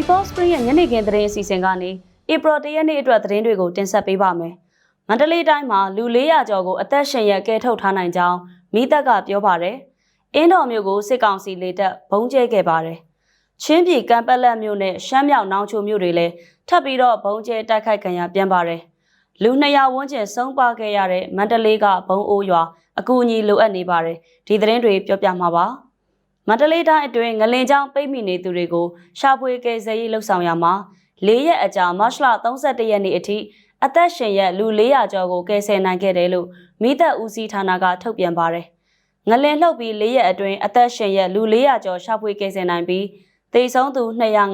People Spring ရဲ့ညနေခင်းသတင်းအစီအစဉ်ကနေ April 1ရက်နေ့အတွက်သတင်းတွေကိုတင်ဆက်ပေးပါမယ်။မန္တလေးတိုင်းမှာလူ400ကျော်ကိုအသက်ရှင်ရက်ကဲထုတ်ထားနိုင်ကြောင်းမိသက်ကပြောပါတယ်။အင်းတော်မျိုးကိုစစ်ကောင်စီလေတပ်ဘုံကျဲခဲ့ပါတယ်။ချင်းပြည်ကံပက်လက်မျိုးနဲ့ရှမ်းမြောက်နောင်ချိုမျိုးတွေလည်းထပ်ပြီးတော့ဘုံကျဲတိုက်ခိုက်ခံရပြန်ပါတယ်။လူ200ဝန်းကျင်ဆုံးပါခဲ့ရတဲ့မန္တလေးကဘုံအိုးရွာအကူအညီလိုအပ်နေပါတယ်။ဒီသတင်းတွေပြောပြမှာပါ။ မန္တလေးတိုင်းအတွင်းငလင်ကြောင်ပိတ်မိနေသူတွေကိုရှာဖွေကယ်ဆယ်ရေးလှုပ်ဆောင်ရမှာ၄ရက်အကြာမတ်လ31ရက်နေ့အထိအသက်ရှင်ရက်လူ400ကျော်ကိုကယ်ဆယ်နိုင်ခဲ့တယ်လို့မိသက်ဦးစီးဌာနကထုတ်ပြန်ပါတယ်။ငလင်လှုပ်ပြီး၄ရက်အတွင်းအသက်ရှင်ရက်လူ400ကျော်ရှာဖွေကယ်ဆယ်နိုင်ပြီးသေဆုံးသူ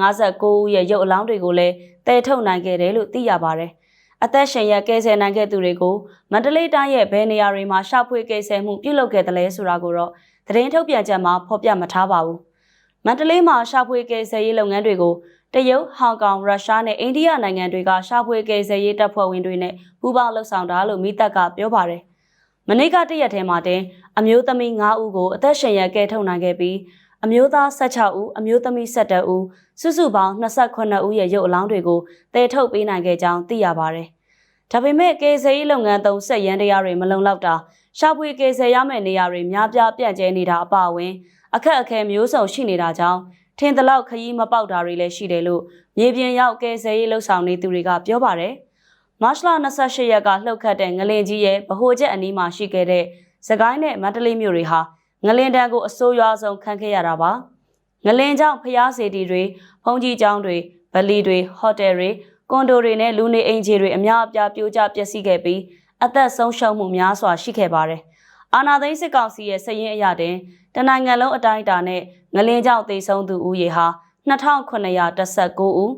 259ဦးရဲ့ရုပ်အလောင်းတွေကိုလည်းတည်ထုတ်နိုင်ခဲ့တယ်လို့သိရပါတယ်။အသက်ရှင်ရက်ကယ်ဆယ်နိုင်ခဲ့သူတွေကိုမန္တလေးတိုင်းရဲ့ဘယ်နေရာတွေမှာရှာဖွေကယ်ဆယ်မှုပြုလုပ်ခဲ့တယ်လဲဆိုတာကိုတော့ သတင်းထုတ်ပြန်ချက်မှာဖော်ပြမထားပါဘူး။မန္တလေးမှာရှာဖွေကယ်ဆယ်ရေးလုပ်ငန်းတွေကိုတရုတ်၊ဟောင်ကောင်၊ရုရှားနဲ့အိန္ဒိယနိုင်ငံတွေကရှာဖွေကယ်ဆယ်ရေးတပ်ဖွဲ့ဝင်တွေနဲ့ပူးပေါင်းလှုပ်ဆောင်တာလို့မိသက်ကပြောပါတယ်။မနေ့ကတရက်ထဲမှာတင်အမျိုးသမီး9ဦးကိုအသက်ရှင်ရကယ်ထုတ်နိုင်ခဲ့ပြီးအမျိုးသား16ဦးအမျိုးသမီး17ဦးစုစုပေါင်း28ဦးရဲ့ရုပ်အလောင်းတွေကိုတည်ထုတ်ပေးနိုင်ခဲ့ကြောင်းသိရပါတယ်။ဒါပေမဲ့ကယ်ဆယ်ရေးလုပ်ငန်းသုံးဆက်ရန်တရားတွေမလုံလောက်တာ ရှာဖွေကယ်ဆယ်ရမယ့်နေရာတွေများပြားပြန့်ကျဲနေတာအပါအဝင် အခက်အခဲမျိုးစုံရှိနေတာကြောင့်ထင်သလောက်ခရီးမပေါက်တာတွေလည်းရှိတယ်လို့မြေပြင်ရောက်ကယ်ဆယ်ရေးလှုပ်ဆောင်နေသူတွေကပြောပါတယ်။မတ်လ28ရက်ကလှုပ်ခတ်တဲ့ငလင်ကြီးရဲ့ဗဟိုချက်အနီးမှာရှိခဲ့တဲ့စကိုင်းနဲ့မန္တလေးမြို့တွေဟာငလင်တန်းကိုအဆိုးရွားဆုံးခံခဲ့ရတာပါ။ငလင်ကြောင့်ဖျားစေတီတွေဖုန်ကြီးကျောင်းတွေဗလီတွေဟိုတယ်တွေကွန်ဒိုတွေနဲ့လူနေအိမ်ခြေတွေအများအပြားပြိုကျပျက်စီးခဲ့ပြီး အသက်ဆုံးရှုံးမှုများစွာရှိခဲ့ပါတယ်။အာနာသိန်းစစ်ကောင်စီရဲ့စည်ရင်အရတင်တနိုင်ငံလုံးအတိုင်းအတာနဲ့ငလင်းကြောင့်သေဆုံးသူဦးရေဟာ2919ဦး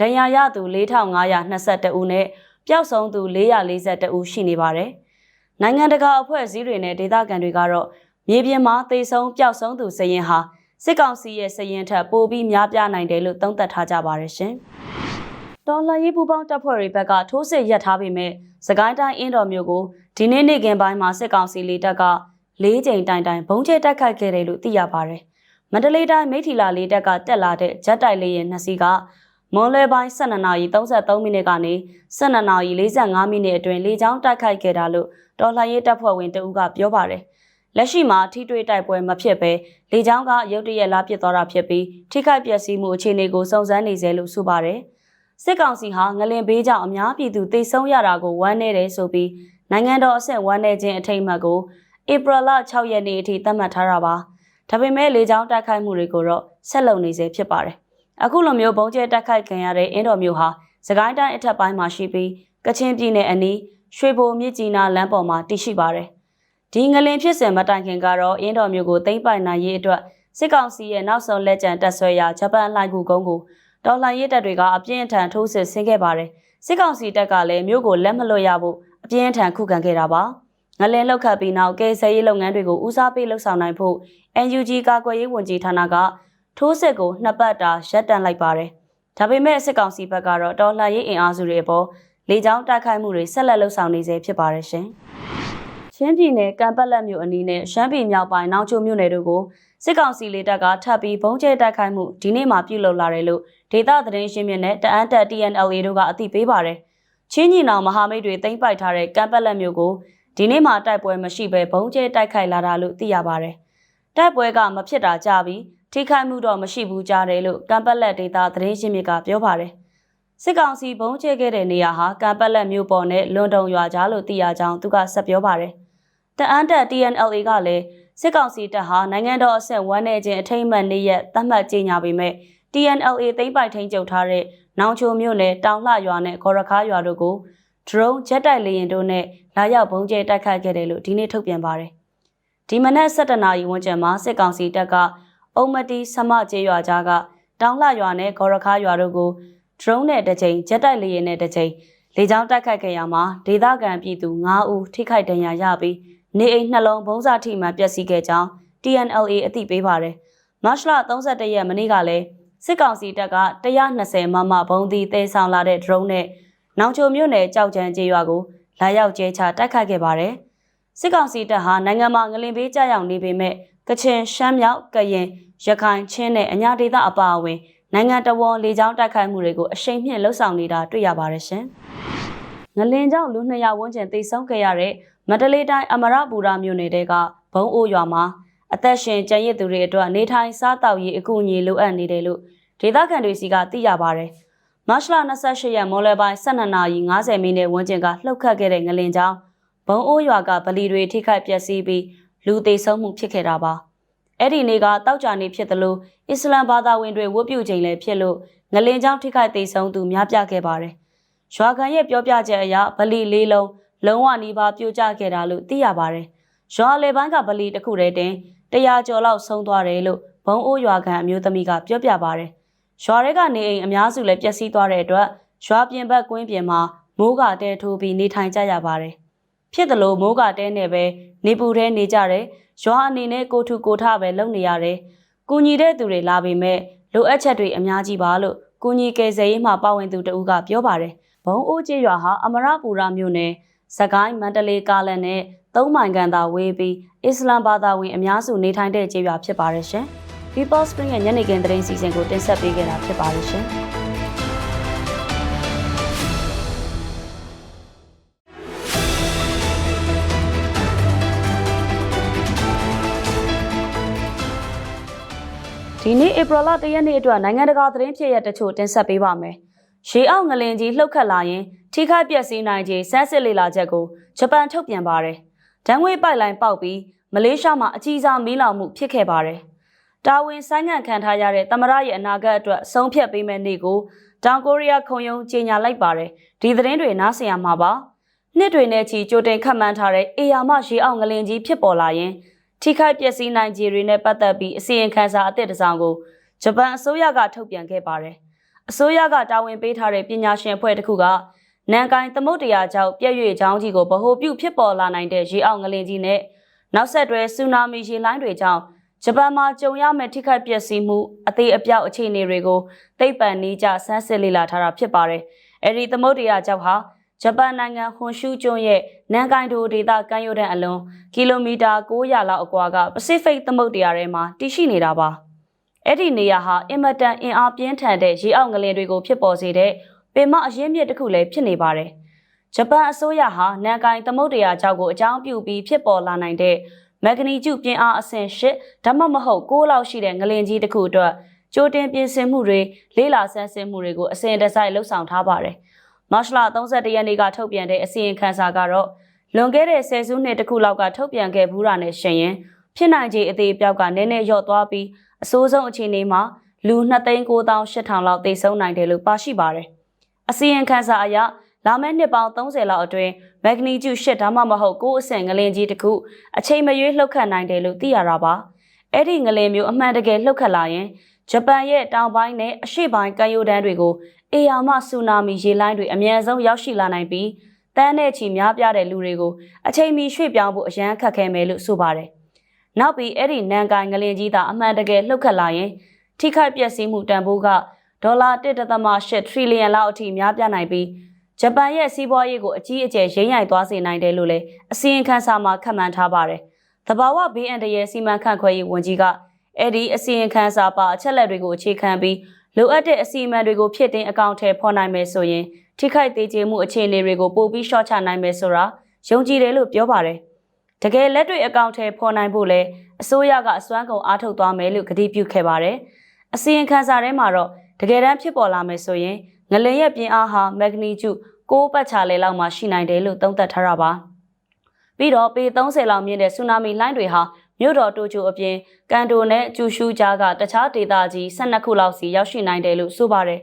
ဒဏ်ရာရသူ4522ဦးနဲ့ပျောက်ဆုံးသူ442ဦးရှိနေပါတယ်။နိုင်ငံတကာအဖွဲ့အစည်းတွေနဲ့ဒေသခံတွေကတော့မြေပြင်မှာသေဆုံးပျောက်ဆုံးသူစည်ရင်ဟာစစ်ကောင်စီရဲ့စည်ရင်ထက်ပိုပြီးများပြားနိုင်တယ်လို့သုံးသပ်ထားကြပါတယ်ရှင်။ တော်လှန်ရေးပူးပေါင်းတပ်ဖွဲ့တွေဘက်ကထိုးစစ်ရပ်ထားပေမဲ့စကိုင်းတိုင်းအင်းတော်မျိုးကိုဒီနေ့နေ့ကင်ပိုင်းမှာစစ်ကောင်စီလေတပ်က၄ချိန်တိုင်တိုင်ဘုံကျဲတက်ခတ်ခဲ့တယ်လို့သိရပါတယ်။မန္တလေးတိုင်းမိထီလာလေးတပ်ကတက်လာတဲ့ဂျက်တိုက်လေးရဲ့နှစ်စီးကမွန်လွဲပိုင်း12နာရီ33မိနစ်ကနေ12နာရီ45မိနစ်အတွင်းလေကြောင်းတိုက်ခိုက်ခဲ့တာလို့တော်လှန်ရေးတပ်ဖွဲ့ဝင်တဦးကပြောပါတယ်။လက်ရှိမှာထိတွေ့တိုက်ပွဲမဖြစ်ဘဲလေကြောင်းကရုတ်တရက်လာပစ်သွားတာဖြစ်ပြီးထိခိုက်ပျက်စီးမှုအခြေအနေကိုစုံစမ်းနေစေလို့ဆိုပါတယ်။ စစ်ကောင်စီဟာငလင်ဘေးကြောင့်အများပြည်သူတိတ်ဆုံးရတာကိုဝမ်းနေတယ်ဆိုပြီးနိုင်ငံတော်အဆင့်ဝမ်းနေခြင်းအထိမ်းအမှတ်ကိုဧပြီလ6ရက်နေ့အထိသတ်မှတ်ထားတာပါ။ဒါပေမဲ့လေကြောင်းတိုက်ခိုက်မှုတွေကိုတော့ဆက်လုပ်နေစေဖြစ်ပါတယ်။အခုလိုမျိုးဘုံကျဲတိုက်ခိုက်ခံရတဲ့အင်းတော်မျိုးဟာစကိုင်းတိုင်းအထက်ပိုင်းမှာရှိပြီးကချင်ပြည်နယ်အနီးရွှေဘိုမြစ်ကြီးနားလမ်းပေါ်မှာတည်ရှိပါတယ်။ဒီငလင်ဖြစ်စဉ်မတိုင်ခင်ကတော့အင်းတော်မျိုးကိုသိမ်းပိုက်နိုင်ရေးအတွက်စစ်ကောင်စီရဲ့နောက်ဆုံးလက်ကျန်တပ်ဆွဲရာဂျပန်လှိုင်ကူကုန်းကို တော်လှန်ရေးတပ်တွေကအပြင်းအထန်ထိုးစစ်ဆင်ခဲ့ပါတယ်။စစ်ကောင်စီတပ်ကလည်းမြို့ကိုလက်မလွတ်ရဖို့အပြင်းအထန်ခုခံခဲ့တာပါ။ငလင်လောက်ခတ်ပြီးနောက်ကယ်ဆယ်ရေးလုပ်ငန်းတွေကိုဦးစားပေးလှုပ်ဆောင်နိုင်ဖို့ NUG ကာကွယ်ရေးဝန်ကြီးဌာနကထိုးစစ်ကိုနှစ်ပတ်တာရပ်တန့်လိုက်ပါတယ်။ဒါပေမဲ့စစ်ကောင်စီဘက်ကတော့တော်လှန်ရေးအင်အားစုတွေအပေါ်လေကြောင်းတိုက်ခိုက်မှုတွေဆက်လက်လှုပ်ဆောင်နေစေဖြစ်ပါတယ်ရှင်။ချင်းပြည်နယ်ကံပက်လက်မြို့အနီးနဲ့ရှမ်းပြည်မြောက်ပိုင်းနောင်ချိုမြို့နယ်တို့ကို စစ်ကောင်စီလေတပ်ကထပ်ပြီးဘုံကျဲတိုက်ခိုက်မှုဒီနေ့မှပြုလုပ်လာတယ်လို့ဒေသသတင်းရှင်းမြစ်နဲ့တအန်းတက် TNLA တို့ကအသိပေးပါတယ်။ချင်းညီနောင်မဟာမိတ်တွေတင်ပိုက်ထားတဲ့ကံပက်လက်မြို့ကိုဒီနေ့မှတိုက်ပွဲမရှိဘဲဘုံကျဲတိုက်ခိုက်လာတာလို့သိရပါတယ်။တိုက်ပွဲကမဖြစ်တာကြပြီးထိခိုက်မှုတော့မရှိဘူးကြားတယ်လို့ကံပက်လက်ဒေသသတင်းရှင်းမြစ်ကပြောပါတယ်။စစ်ကောင်စီဘုံကျဲခဲ့တဲ့နေရာဟာကံပက်လက်မြို့ပေါ်နဲ့လွန်တုံရွာကြားလို့သိရကြောင်းသူကဆက်ပြောပါတယ်။တအန်းတက် TNLA ကလည်း စစ်ကောင်စီတပ်ဟာနိုင်ငံတော်အဆင့်ဝမ်းနေခြင်းအထိမ်းအမှတ်နေ့ရက်သတ်မှတ်ကြေညာပေမဲ့ TNLA သိမ်းပိုက်ထိန်းချုပ်ထားတဲ့နောင်ချိုမြို့နယ်တောင်လှရွာနဲ့ဂေါ်ရခါရွာတို့ကို drone ဂျက်တိုက်လေယာဉ်တို့နဲ့လာရောက်ဘုံကျဲတိုက်ခိုက်ခဲ့တယ်လို့ဒီနေ့ထုတ်ပြန်ပါတယ်။ဒီမနက်7:00နာရီဝန်းကျင်မှာစစ်ကောင်စီတပ်ကအုံမတီဆမကျေးရွာကြားကတောင်လှရွာနဲ့ဂေါ်ရခါရွာတို့ကို drone နဲ့တစ်ချိန်ဂျက်တိုက်လေယာဉ်နဲ့တစ်ချိန်လေကြောင်းတိုက်ခိုက်ခဲ့ရမှာဒေသခံပြည်သူ9ဦးထိခိုက်ဒဏ်ရာရပြီး နေအိမ်နှလုံးဘုံစာထိမှန်ပျက်စီးခဲ့ကြောင်း TNLA အသိပေးပါတယ်။မတ်လ31ရက်မနေ့ကလည်းစစ်ကောင်စီတပ်က120မမဘုံသီးတဲဆောင်လာတဲ့ drone နဲ့နောင်ချိုမြို့နယ်ကြောက်ကြံကျေးရွာကိုလာရောက်ကျဲချတိုက်ခိုက်ခဲ့ပါတယ်။စစ်ကောင်စီတပ်ဟာနိုင်ငံမှာငလင်ပေးကြရောက်နေပေမဲ့ကချင်ရှမ်းမြောက်ကရင်ရခိုင်ချင်းနဲ့အညာဒေသအပါအဝင်နိုင်ငံတော်ဝန်လေကြောင်းတိုက်ခိုက်မှုတွေကိုအရှိန်မြင့်လှုပ်ဆောင်နေတာတွေ့ရပါတယ်ရှင်။ငလင်ကြောင့်လူ200ဝန်းကျင်သေဆုံးခဲ့ရတဲ့ မန္တလေးတိုင်းအမရပူရမြို့နယ်တဲကဘုံအိုးရွာမှာအသက်ရှင်ကျန်ရစ်သူတွေအတွက်နေထိုင်စားတောက်ရေးအကူအညီလိုအပ်နေတယ်လို့ဒေသခံတွေစီကသိရပါတယ်။မတ်လ28ရက်မော်လယ်ပိုင်း12နာရီ50မိနစ်ဝန်းကျင်ကလှုပ်ခတ်ခဲ့တဲ့ငလင်ကြောင့်ဘုံအိုးရွာကဗလီတွေထိခိုက်ပျက်စီးပြီးလူသေဆုံးမှုဖြစ်ခဲ့တာပါ။အဲ့ဒီနေ့ကတောက်ကြနေဖြစ်သလိုအစ္စလမ်ဘာသာဝင်တွေဝတ်ပြုချိန်လည်းဖြစ်လို့ငလင်ကြောင့်ထိခိုက်သေဆုံးသူများပြားခဲ့ပါတယ်။ရွာခံရဲ့ပြောပြချက်အရဗလီလေးလုံး လုံးဝနီးပါးပြိုကျခဲ့တာလို့သိရပါတယ်။ရွာလေပိုင်းကဗလီတစ်ခုတည်းတင်100ကျော်လောက်ဆုံးသွားတယ်လို့ဘုံအိုးရွာခံအမျိုးသမီးကပြောပြပါတယ်။ရွာတွေကနေအိမ်အများစုလည်းပျက်စီးသွားတဲ့အတွက်ရွာပြင်ဘက်ကွင်းပြင်မှာမိုးကတဲထိုးပြီးနေထိုင်ကြရပါတယ်။ဖြစ်တယ်လို့မိုးကတဲနဲ့ပဲနေပူထဲနေကြတယ်။ရွာအနေနဲ့ကိုထုကိုထပဲလုံနေရတယ်။ကူညီတဲ့သူတွေလာပေမဲ့လိုအပ်ချက်တွေအများကြီးပါလို့ကူညီကယ်ဆယ်ရေးမှပါဝင်သူတဦးကပြောပါတယ်။ဘုံအိုးကျေးရွာဟာအမရပူရမြို့နယ် စကိုင်းမန္တလေးကားလန်နဲ့သုံးမိုင်ကန်သာဝေးပြီးအစ္စလမ်ဘာသာဝင်အများစုနေထိုင်တဲ့ကျေးရွာဖြစ်ပါတယ်ရှင်။ People Spring ရဲ့ညနေခင်းသတင်းစီစဉ်ကိုတင်ဆက်ပေးခဲ့တာဖြစ်ပါတယ်ရှင်။ဒီနေ့ဧပြီလ၁ရက်နေ့အတွက်နိုင်ငံတကာသတင်းဖြစ်ရတချို့တင်ဆက်ပေးပါမယ်။ ရေအောက်ငလင်ကြီးလှုပ်ခတ်လာရင်ထိခိုက်ပျက်စီးနိုင်ခြေစမ်းစစ်လေ့လာချက်ကိုဂျပန်ထုတ်ပြန်ပါတယ်။ဓာတ်ငွေပိုက်လိုင်းပေါက်ပြီးမလေးရှားမှာအကြီးစားမီးလောင်မှုဖြစ်ခဲ့ပါတယ်။တာဝန်ဆိုင်ငံ့ခံထားရတဲ့သမရရဲ့အနာဂတ်အတွက်ဆုံးဖြတ်ပေးမယ့်နေ့ကိုတောင်ကိုရီးယားခုံရုံးကြေညာလိုက်ပါတယ်။ဒီသတင်းတွေနားဆင်ရမှာပါ။နှစ်တွေနဲ့ချီကြိုတင်ခန့်မှန်းထားတဲ့အေယာမရေအောင်ငလင်ကြီးဖြစ်ပေါ်လာရင်ထိခိုက်ပျက်စီးနိုင်ခြေတွေနဲ့ပတ်သက်ပြီးအစီရင်ခံစာအသစ်တစ်စောင်ကိုဂျပန်အစိုးရကထုတ်ပြန်ခဲ့ပါတယ်။ အစိုးရကတာဝန်ပေးထားတဲ့ပညာရှင်အဖွဲ့တစ်ခုကနန်ကိုင်သမုတ်တရားကြောင့်ပြည့်ရွေချောင်းကြီးကိုဗဟိုပြုဖြစ်ပေါ်လာနိုင်တဲ့ရေအောင်ငလင်ကြီးနဲ့နောက်ဆက်တွဲဆူနာမီရေလိုင်းတွေကြောင့်ဂျပန်မှာကြုံရမယ့်ထိခိုက်ပျက်စီးမှုအသေးအပြောက်အခြေအနေတွေကိုသိပ္ပံနည်းကျဆန်းစစ်လေ့လာထားတာဖြစ်ပါတယ်။အဲဒီသမုတ်တရားကြောင့်ဟာဂျပန်နိုင်ငံဟွန်ရှူးကျွန်းရဲ့နန်ကိုင်ဒိုဒေသကမ်းရိုးတန်းအလွန်ကီလိုမီတာ900လောက်အကွာကပစိဖိတ်သမုဒ္ဒရာထဲမှာတည်ရှိနေတာပါ။ အဲ့ဒီနေရာဟာအင်မတန်အင်အားပြင်းထန်တဲ့ရေအောက်ငလင်တွေကိုဖြစ်ပေါ်စေတဲ့ပင်မအရင်းမြစ်တစ်ခုလည်းဖြစ်နေပါတယ်။ဂျပန်အစိုးရဟာနန်ကိုင်သမုဒ္ဒရာကြောက်ကိုအကြောင်းပြုပြီးဖြစ်ပေါ်လာနိုင်တဲ့မက်ဂနီကျုပြင်းအားအဆင့်၈ဒါမှမဟုတ်၉လောက်ရှိတဲ့ငလင်ကြီးတစ်ခုအတွက်ကြိုတင်ပြင်ဆင်မှုတွေလေးလာဆန်းစစ်မှုတွေကိုအစဉ်တစိုက်လှုပ်ဆောင်ထားပါတယ်။မတ်လ31ရက်နေ့ကထုတ်ပြန်တဲ့အစီရင်ခံစာကတော့လွန်ခဲ့တဲ့ဆယ်စုနှစ်တခုလောက်ကထုတ်ပြန်ခဲ့ဘူးတာနဲ့ရှင်ရင်ဖြစ်နိုင်ခြေအသေးအပြောက်ကနည်းနည်းလျော့သွားပြီး အဆိုးဆုံးအခြေအနေမှာလူ2,9800လောက်သေဆုံးနိုင်တယ်လို့ပါရှိပါတယ်။အစီရင်ခံစာအရလာမယ့်နှစ်ပေါင်း30လောက်အတွင်းမက်ဂနီကျူ8ဒါမှမဟုတ်9အဆင့်ငလင်ကြီးတစ်ခုအချိန်မရွေးလှုပ်ခတ်နိုင်တယ်လို့သိရတာပါအဲ့ဒီငလင်မျိုးအမှန်တကယ်လှုပ်ခတ်လာရင်ဂျပန်ရဲ့တောင်ပိုင်းနဲ့အရှေ့ပိုင်းကမ်းရိုးတန်းတွေကိုအေယာမဆူနာမီရေလိုင်းတွေအမြန်ဆုံးရောက်ရှိလာနိုင်ပြီးတန်းတဲ့ချီများပြားတဲ့လူတွေကိုအချိန်မီရွှေ့ပြောင်းဖို့အရန်ခက်ခဲမယ်လို့ဆိုပါတယ်။ နောက်ပြီးအဲ့ဒီနန်ကိုင်ငလင်ကြီးသာအမှန်တကယ်လှုပ်ခတ်လာရင်ထိခိုက်ပျက်စီးမှုတန်ဖိုးကဒေါ်လာ1.8ထရီလီယံလောက်အထိများပြားနိုင်ပြီးဂျပန်ရဲ့စီးပွားရေးကိုအကြီးအကျယ်ရိမ့်ရိုက်သွားစေနိုင်တယ်လို့လည်းအစီရင်ခံစာမှာခန့်မှန်းထားပါတယ်။သဘာဝဘေးအန္တရာယ်စီမံခန့်ခွဲရေးဝန်ကြီးကအဲ့ဒီအစီရင်ခံစာပါအချက်လက်တွေကိုအခြေခံပြီးလိုအပ်တဲ့အစီအမံတွေကိုဖြစ်တင်အကောင့်ထဲဖော်နိုင်မယ်ဆိုရင်ထိခိုက်သေးခြင်းမှုအခြေအနေတွေကိုပိုပြီးရှော့ချနိုင်မယ်ဆိုတာယုံကြည်တယ်လို့ပြောပါတယ်။ တကယ်လက်တွေ့အကောင့်ထဲဖော်နိုင်ဖို့လဲအစိုးရကအစွမ်းကုန်အားထုတ်သွားမယ်လို့ကတိပြုခဲ့ပါတယ်။အစီရင်ခံစာထဲမှာတော့တကယ်တမ်းဖြစ်ပေါ်လာမယ်ဆိုရင်ငလင်ရဲ့ပြင်းအားဟာမက်ဂနီကျု6ပတ်ချာလေလောက်မှရှိနိုင်တယ်လို့သုံးသပ်ထားတာပါပြီးတော့ပေ30လောက်မြင့်တဲ့ဆူနာမီလှိုင်းတွေဟာမြို့တော်တိုကျိုအပြင်ကန်တိုနဲ့ကျူရှူးကြားကတခြားဒေသကြီး12ခုလောက်စီရောက်ရှိနိုင်တယ်လို့ဆိုပါတယ်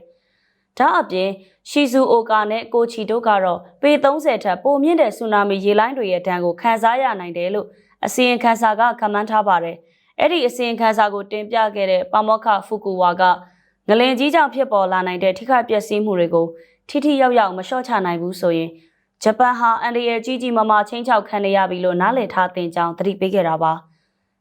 ဒါအပြင် ရှီဇူအိုကာနဲ့ကိုချီတို့ကတော့ပေ30ထက်ပိုမြင့်တဲ့ဆူနာမီရေလိုင်းတွေရဲ့ဒဏ်ကိုခံစားရနိုင်တယ်လို့အစီရင်ခံစာကခန့်မှန်းထားပါတယ်။အဲ့ဒီအစီရင်ခံစာကိုတင်ပြခဲ့တဲ့ပါမောက္ခဖူကူဝါကငလင်ကြီးကြောင့်ဖြစ်ပေါ်လာနိုင်တဲ့ထိခိုက်ပျက်စီးမှုတွေကိုထိထိရောက်ရောက်မလျှော့ချနိုင်ဘူးဆိုရင်ဂျပန်ဟာအန်ဒီရကြီးကြီးမားမားချင်းချောက်ခံရပြီလို့နားလည်ထားတင်ကြောင်းသတိပေးခဲ့တာပါ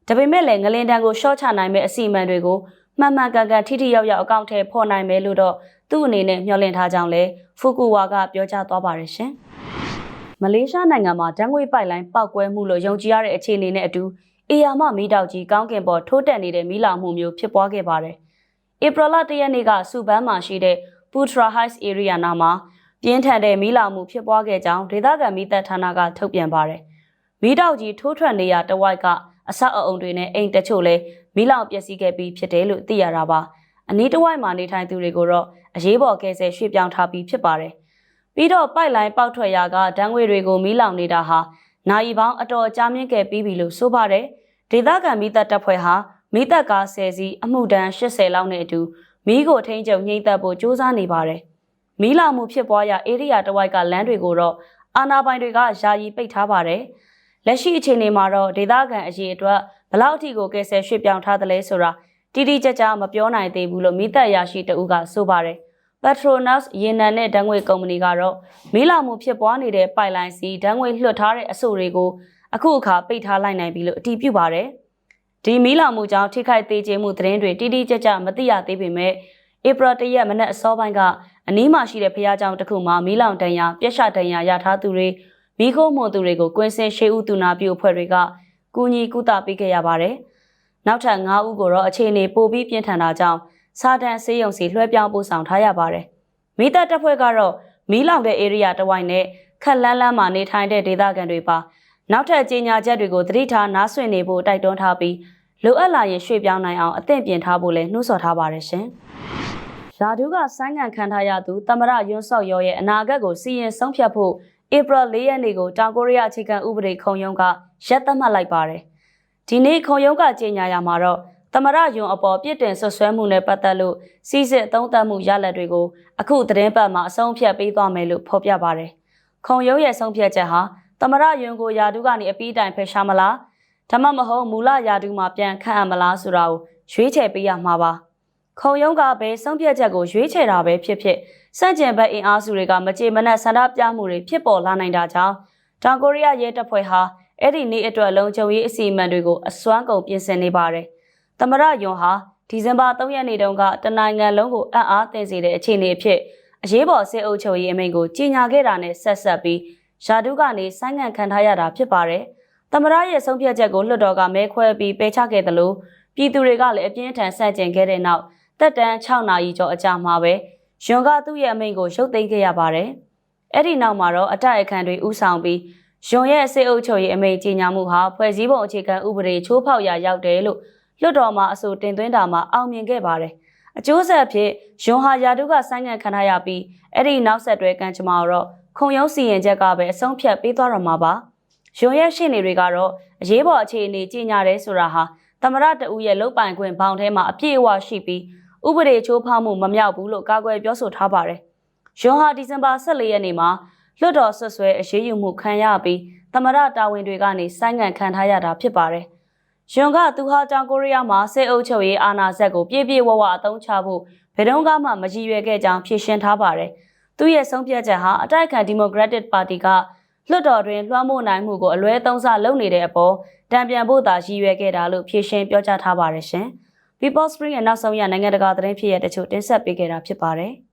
ဒါပေမဲ့လည်းငလင်တန်ကိုလျှော့ချနိုင်မဲ့အစီအမံတွေကိုမှန်မှန်ကန်ကန်ထိထိရောက်ရောက်အကောင့်ထဲပေါ်နိုင်မယ်လို့တော့ သူ့အနေနဲ့မျှော်လင့်ထားကြောင်းလည်းဖူကူဝါကပြောကြားသွားပါတယ်ရှင်မလေးရှားနိုင်ငံမှာဓာတ်ငွေပိုက်လိုင်းပောက်ကွဲမှုလို့ယုံကြည်ရတဲ့အခြေအနေနဲ့အတူအေယာမမီးတောက်ကြီးကောင်းကင်ပေါ်ထိုးတက်နေတဲ့မီးလောင်မှုမျိုးဖြစ်ပွားခဲ့ပါတယ်။ဧပြီလ၁ရက်နေ့ကစူပန်းမှာရှိတဲ့ Putra Heights area နာမှာပြင်းထန်တဲ့မီးလောင်မှုဖြစ်ပွားခဲ့ကြောင်းဒေသခံမီးတပ်ဌာနကထုတ်ပြန်ပါတယ်။မီးတောက်ကြီးထိုးထွက်နေရတဝိုက်ကအဆောက်အအုံတွေနဲ့အိမ်တချို့လည်းမီးလောင်ပျက်စီးခဲ့ပြီးဖြစ်တယ်လို့သိရတာပါ။အနီးတစ်ဝိုက်မှာနေထိုင်သူတွေကိုတော့ အရေးပေါ်ကယ်ဆယ်ရွှေ့ပြောင်းထားပြီးဖြစ်ပါတယ်။ပြီးတော့ပိုက်လိုင်းပေါက်ထွက်ရာကဓာတ်ငွေတွေကိုမီးလောင်နေတာဟာနိုင်ပေါင်းအတော်ကြာမြင့်ခဲ့ပြီးပြီလို့ဆိုပါတယ်။ဒေသခံမီးတပ်တပ်ဖွဲ့ဟာမီးတပ်ကား10စီးအမှုတန်း80လောက်နဲ့အတူမီးကိုထိန်းချုပ်ငြိမ့်သက်ဖို့စ조사နေပါတယ်။မီးလောင်မှုဖြစ်ပွားရာဧရိယာတစ်ဝိုက်ကလမ်းတွေကိုတော့အာဏာပိုင်တွေကယာယီပိတ်ထားပါတယ်။လက်ရှိအခြေအနေမှာတော့ဒေသခံအရေးအတွက်ဘလောက်အထိကိုကယ်ဆယ်ရွှေ့ပြောင်းထားသလဲဆိုတာတိတိကျကျမပြောနိုင်သေးဘူးလို့မိသက်ရရှိတဦးကဆိုပါတယ်။ Petronas ရေနံနဲ့ဓာတ်ငွေကုမ္ပဏီကတော့မီးလောင်မှုဖြစ်ပွားနေတဲ့ပိုက်လိုင်းစီဓာတ်ငွေလွှတ်ထားတဲ့အဆိုတွေကိုအခုအခါပိတ်ထားလိုက်နိုင်ပြီလို့အတည်ပြုပါတယ်။ဒီမီးလောင်မှုကြောင့်ထိခိုက်သေးခြင်းမှုသတင်းတွေတိတိကျကျမသိရသေးပေမဲ့ဧပြီတရက်မနက်အစောပိုင်းကအနီးမှာရှိတဲ့ဖျားကြောင်တစ်ခုမှာမီးလောင်တန်ရာပြက်ရှတန်ရာရထားသူတွေမိခိုးမွန်သူတွေကိုကွင်းစင်ရှေးဦးသူနာပြုအဖွဲ့တွေကကူညီကုသပေးခဲ့ရပါတယ်။နောက်ထပ်9ဦးကိုတော့အခြေအနေပိုပြီးပြင်းထန်တာကြောင့် စာတန်ဆေးရုံစီလွှဲပြောင်းပို့ဆောင်ထားရပါတယ်။မိသက်တပ်ဖွဲ့ကတော့မီးလောင်တဲ့ area တစ်ဝိုက်နဲ့ခက်လန်းလန်းမှာနေထိုင်တဲ့ဒေသခံတွေပါနောက်ထပ်ကြေညာချက်တွေကိုသတိထားနားဆွင့်နေဖို့တိုက်တွန်းထားပြီးလိုအပ်လာရင်ရွှေ့ပြောင်းနိုင်အောင်အသင့်ပြင်ထားဖို့လည်းနှိုးဆော်ထားပါတယ်ရှင်။ရာထူးကဆိုင်းငံ့ခံထားရသူတမရယွန်းဆော့ရောရဲ့အနာဂတ်ကိုစီရင်ဆုံးဖြတ်ဖို့ဧပြီ၄ရက်နေ့ကိုတောင်ကိုရီးယားအခြေခံဥပဒေခုံရုံးကရက်သတ်မှတ်လိုက်ပါတယ်။ဒီနေ့ခုံရုံးကကြေညာရမှာတော့ တမရယွန်းအပေါ်ပြစ်တင်ဆွဆွဲမှုနဲ့ပတ်သက်လို့စီစစ်အသုံးသပ်မှုရလဒ်တွေကိုအခုသတင်းပတ်မှာအဆုံးဖြတ်ပေးသွားမယ်လို့ဖော်ပြပါတယ်။ခုံရုံးရဲ့ဆုံးဖြတ်ချက်ဟာတမရယွန်းကိုယာဒူးကနေအပီးတိုင်ဖယ်ရှားမလားဒါမှမဟုတ်မူလယာဒူးမှာပြန်ခန့်အပ်မလားဆိုတာကိုရွေးချယ်ပေးရမှာပါ။ခုံရုံးကပဲဆုံးဖြတ်ချက်ကိုရွေးချယ်တာပဲဖြစ်ဖြစ်စန့်ကျင်ဘက်အင်အားစုတွေကမကြေမနက်ဆန္ဒပြမှုတွေဖြစ်ပေါ်လာနိုင်တာကြောင့်တောင်ကိုရီးယားရဲတပ်ဖွဲ့ဟာအဲ့ဒီနေ့အတွက်လုံခြုံရေးအစီအမံတွေကိုအစွမ်းကုန်ပြင်ဆင်နေပါတယ်။ သမရယွန်ဟာဒီဇင်ဘာ3ရက်နေ့တုန်းကတနိုင်ငံလုံးကိုအံ့အားသင့်စေတဲ့အခြေအနေအဖြစ်အရေးပေါ်စစ်အုပ်ချုပ်ရေးအမိန့်ကိုကြီးညာခဲ့တာနဲ့ဆက်ဆက်ပြီးယာဒုကနေဆိုင်းငံ့ခံထားရတာဖြစ်ပါတယ်။သမရရဲ့ဆုံးဖြတ်ချက်ကိုလွှတ်တော်ကမဲခွဲပြီးပယ်ချခဲ့တယ်လို့ပြည်သူတွေကလည်းအပြင်းထန်ဆန့်ကျင်ခဲ့တဲ့နောက်တက်တန်း6နာရီကျော်အကြာမှာပဲယွန်ကသူ့ရဲ့အမိန့်ကိုရုပ်သိမ်းခဲ့ရပါတယ်။အဲ့ဒီနောက်မှာတော့အတိုက်အခံတွေဥဆောင်ပြီးယွန်ရဲ့စစ်အုပ်ချုပ်ရေးအမိန့်ကြီးညာမှုဟာဖွဲ့စည်းပုံအခြေခံဥပဒေချိုးဖောက်ရာရောက်တယ်လို့ လွှတ်တော်မှာအဆိုတင်သွင်းတာမှာအောင်မြင်ခဲ့ပါတယ်။အကျိုးဆက်အဖြစ်ယွန်ဟာယာတုကဆိုင်းငံ့ခံထားရပြီးအဲ့ဒီနောက်ဆက်တွဲကံကြမ္မာတော့ခုံရုံးစီရင်ချက်ကပဲအဆုံးဖြတ်ပေးသွားတော့မှာပါ။ယွန်ရဲ့ရှင်းနေတွေကတော့အရေးပေါ်အခြေအနေကြီးညာတယ်ဆိုတာဟာသမရတအူရဲ့လုတ်ပိုင်ခွင့်ဘောင်ထဲမှာအပြည့်အဝရှိပြီးဥပဒေချိုးဖောက်မှုမမြောက်ဘူးလို့ကာကွယ်ပြောဆိုထားပါတယ်။ယွန်ဟာဒီဇင်ဘာ14ရက်နေ့မှာလွှတ်တော်ဆွဆွဲအရေးယူမှုခံရပြီးသမရတာဝန်တွေကနေဆိုင်းငံ့ခံထားရတာဖြစ်ပါတယ်။ ယွန်ကသူဟာတောင်ကိုရီးယားမှာစစ်အုပ်ချုပ်ရေးအာဏာစက်ကိုပြည့်ပြည့်ဝဝအသုံးချဖို့ဘယ်တော့မှမကြည်ရွယ်ခဲ့ကြောင်းဖြေရှင်းထားပါတယ်။သူရဲ့ဆုံးဖြတ်ချက်ဟာအတိုက်အခံဒီမိုကရက်တစ်ပါတီကလွှတ်တော်တွင်လွှမ်းမိုးနိုင်မှုကိုအလွဲသုံးစားလုပ်နေတဲ့အပေါ်တံပြန်ဖို့သာရည်ရွယ်ခဲ့တာလို့ဖြေရှင်းပြောကြားထားပါတယ်ရှင်။ People Spring ရဲ့နောက်ဆုံးရနိုင်ငံတကာသတင်းဖြစ်ရတဲ့တချို့တင်ဆက်ပေးခဲ့တာဖြစ်ပါတယ်။